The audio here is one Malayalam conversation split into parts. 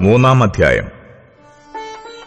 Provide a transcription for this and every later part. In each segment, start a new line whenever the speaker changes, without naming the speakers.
മൂന്നാം അധ്യായം.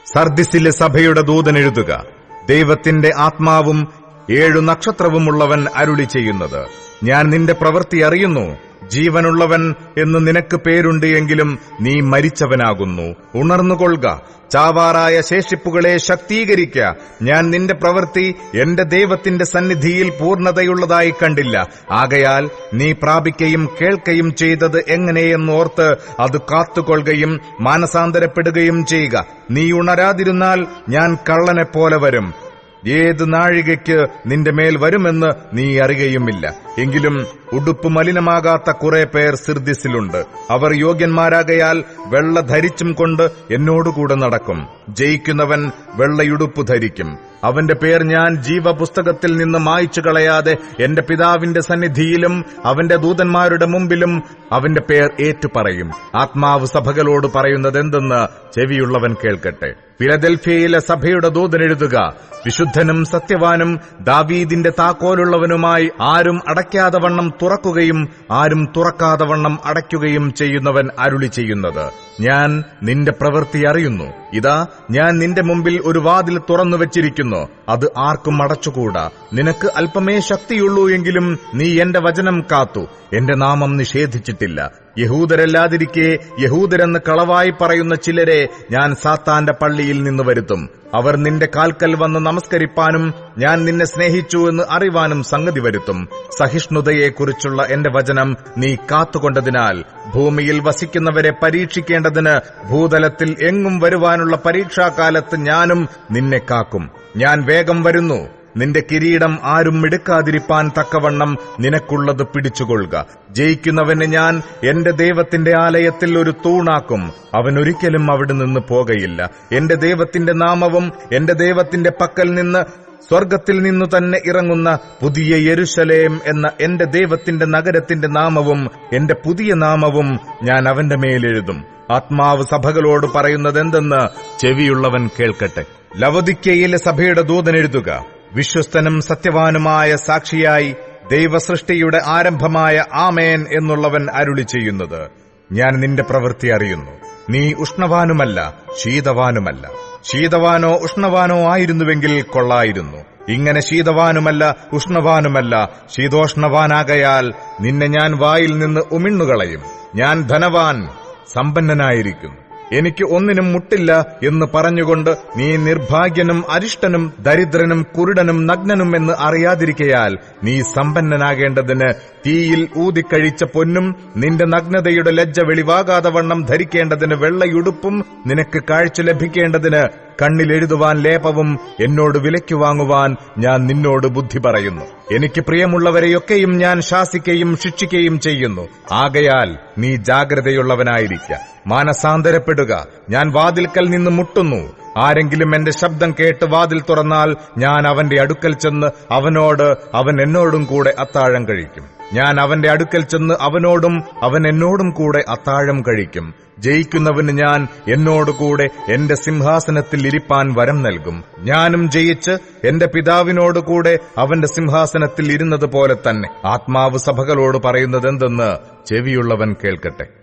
സർദിസിലെ സഭയുടെ ദൂതൻ എഴുതുക ദൈവത്തിന്റെ ആത്മാവും ഏഴു നക്ഷത്രവുമുള്ളവൻ അരുളി ചെയ്യുന്നത് ഞാൻ നിന്റെ പ്രവൃത്തി അറിയുന്നു. ജീവനുള്ളവൻ എന്ന് നിനക്ക് പേരുണ്ട് എങ്കിലും നീ മരിച്ചവനാകുന്നു. ഉണർന്നുകൊള്ളുക. ചാവാറായ ശേഷിപ്പുകളെ ശക്തീകരിക്ക. ഞാൻ നിന്റെ പ്രവൃത്തി എന്റെ ദൈവത്തിന്റെ സന്നിധിയിൽ പൂർണതയുള്ളതായി കണ്ടില്ല. ആകയാൽ നീ പ്രാപിക്കുകയും കേൾക്കുകയും ചെയ്തത് എങ്ങനെയെന്നോർത്ത് അത് കാത്തുകൊള്ളുകയും മാനസാന്തരപ്പെടുകയും ചെയ്യുക. നീ ഉണരാതിരുന്നാൽ ഞാൻ കള്ളനെപ്പോലെ വരും. ഏത് നാഴികയ്ക്ക് നിന്റെ മേൽ വരുമെന്ന് നീ അറിയുകയുമില്ല. എങ്കിലും ഉടുപ്പ് മലിനമാകാത്ത കുറെ പേർ സിർദിസിലുണ്ട്. അവർ യോഗ്യന്മാരാകയാൽ വെള്ള ധരിച്ചും കൊണ്ട് എന്നോടുകൂടെ നടക്കും. ജയിക്കുന്നവൻ വെള്ളയുടുപ്പ് ധരിക്കും. അവന്റെ പേർ ഞാൻ ജീവപുസ്തകത്തിൽ നിന്ന് മായ്ച്ചു കളയാതെ എന്റെ പിതാവിന്റെ സന്നിധിയിലും അവന്റെ ദൂതന്മാരുടെ മുമ്പിലും അവന്റെ പേർ ഏറ്റുപറയും. ആത്മാവ് സഭകളോട് പറയുന്നത് എന്തെന്ന് ചെവിയുള്ളവൻ കേൾക്കട്ടെ. ഫിലദൽഫിയയിലെ സഭയുടെ ദൂതനെഴുതുക വിശുദ്ധനും സത്യവാനും ദാവീദിന്റെ താക്കോലുള്ളവനുമായി ആരും അടയ്ക്കാതെ വണ്ണം തുറക്കുകയും ആരും തുറക്കാതെ വണ്ണം അടയ്ക്കുകയും ചെയ്യുന്നവൻ അരുളി ചെയ്യുന്നത്. ഞാൻ നിന്റെ പ്രവൃത്തി അറിയുന്നു. ഇതാ ഞാൻ നിന്റെ മുമ്പിൽ ഒരു വാതിൽ തുറന്നു വെച്ചിരിക്കുന്നു അത് ആർക്കും അടച്ചുകൂടാ നിനക്ക് അല്പമേ ശക്തിയുള്ളൂ എങ്കിലും നീ എന്റെ വചനം കാത്തു. എന്റെ നാമം നിഷേധിച്ചിട്ടില്ല. യഹൂദരല്ലാതിരിക്കെ യഹൂദരെന്ന് കളവായി പറയുന്ന ചിലരെ ഞാൻ സാത്താന്റെ പള്ളിയിൽ നിന്ന് വരുത്തും. അവർ നിന്റെ കാൽക്കൽ വന്ന് നമസ്കരിപ്പാനും ഞാൻ നിന്നെ സ്നേഹിച്ചു എന്ന് അറിവാനും സംഗതി വരുത്തും. സഹിഷ്ണുതയെക്കുറിച്ചുള്ള എന്റെ വചനം നീ കാത്തുകൊണ്ടതിനാൽ ഭൂമിയിൽ വസിക്കുന്നവരെ പരീക്ഷിക്കേണ്ടതിന് ഭൂതലത്തിൽ എങ്ങും വരുവാനുള്ള പരീക്ഷാകാലത്ത് ഞാനും നിന്നെ കാക്കും. ഞാൻ വേഗം വരുന്നു. നിന്റെ കിരീടം ആരും എടുക്കാതിരിപ്പാൻ തക്കവണ്ണം നിനക്കുള്ളത് പിടിച്ചുകൊള്ളുക. ജയിക്കുന്നവന് ഞാൻ എന്റെ ദൈവത്തിന്റെ ആലയത്തിൽ ഒരു തൂണാക്കും. അവൻ ഒരിക്കലും അവിടെ നിന്ന് പോകയില്ല. എന്റെ ദൈവത്തിന്റെ നാമവും എന്റെ ദൈവത്തിന്റെ പക്കൽ നിന്ന് സ്വർഗത്തിൽ നിന്നു തന്നെ ഇറങ്ങുന്ന പുതിയ യെരുശലേം എന്ന എന്റെ ദൈവത്തിന്റെ നഗരത്തിന്റെ നാമവും എന്റെ പുതിയ നാമവും ഞാൻ അവന്റെ മേലെഴുതും ആത്മാവ് സഭകളോട് പറയുന്നതെന്തെന്ന് ചെവിയുള്ളവൻ കേൾക്കട്ടെ. ലവദിക്കയിലെ സഭയുടെ ദൂതൻ എഴുതുക. വിശ്വസ്തനും സത്യവാനുമായ സാക്ഷിയായി ദൈവസൃഷ്ടിയുടെ ആരംഭമായ ആമേൻ എന്നുള്ളവൻ അരുളി ചെയ്യുന്നത്. ഞാൻ നിന്റെ പ്രവൃത്തി അറിയുന്നു. നീ ഉഷ്ണവാനുമല്ല ശീതവാനുമല്ല. ശീതവാനോ ഉഷ്ണവാനോ ആയിരുന്നുവെങ്കിൽ കൊള്ളായിരുന്നു. ഇങ്ങനെ ശീതവാനുമല്ല ഉഷ്ണവാനുമല്ല ശീതോഷ്ണവാനാകയാൽ നിന്നെ ഞാൻ വായിൽ നിന്ന് ഉമിണ്ണുകളയും. ഞാൻ ധനവാൻ സമ്പന്നനായിരിക്കുന്നു എനിക്ക് ഒന്നിനും മുട്ടില്ല എന്ന് പറഞ്ഞുകൊണ്ട് നീ നിർഭാഗ്യനും അരിഷ്ടനും ദരിദ്രനും കുരുടനും നഗ്നനും എന്ന് അറിയാതിരിക്കയാൽ നീ സമ്പന്നനാകേണ്ടതിന് തീയിൽ ഊതിക്കഴിച്ച പൊന്നും നിന്റെ നഗ്നതയുടെ ലജ്ജ വെളിവാകാതെ വണ്ണം ധരിക്കേണ്ടതിന് വെള്ളയുടുപ്പും നിനക്ക് കാഴ്ച ലഭിക്കേണ്ടതിന് കണ്ണിൽ എഴുതുവാൻ ലേപവും എന്നോട് വിലയ്ക്കു വാങ്ങുവാൻ ഞാൻ നിന്നോട് ബുദ്ധി പറയുന്നു. എനിക്ക് പ്രിയമുള്ളവരെയൊക്കെയും ഞാൻ ശാസിക്കുകയും ശിക്ഷിക്കുകയും ചെയ്യുന്നു. ആകയാൽ നീ ജാഗ്രതയുള്ളവനായിരിക്ക. മാനസാന്തരപ്പെടുക. ഞാൻ വാതിൽക്കൽ നിന്ന് മുട്ടുന്നു. ആരെങ്കിലും എന്റെ ശബ്ദം കേട്ട് വാതിൽ തുറന്നാൽ ഞാൻ അവന്റെ അടുക്കൽ ചെന്ന് അവനോട് അവൻ എന്നോടും കൂടെ അത്താഴം കഴിക്കും. ഞാൻ അവന്റെ അടുക്കൽ ചെന്ന് അവനോടും അവൻ എന്നോടും കൂടെ അത്താഴം കഴിക്കും. ജയിക്കുന്നവന് ഞാൻ എന്നോടുകൂടെ എന്റെ സിംഹാസനത്തിൽ ഇരിപ്പാൻ വരം നൽകും. ഞാനും ജയിച്ച് എന്റെ പിതാവിനോടുകൂടെ അവന്റെ സിംഹാസനത്തിൽ ഇരുന്നത് പോലെ തന്നെ ആത്മാവ് സഭകളോട് പറയുന്നതെന്തെന്ന് ചെവിയുള്ളവൻ കേൾക്കട്ടെ.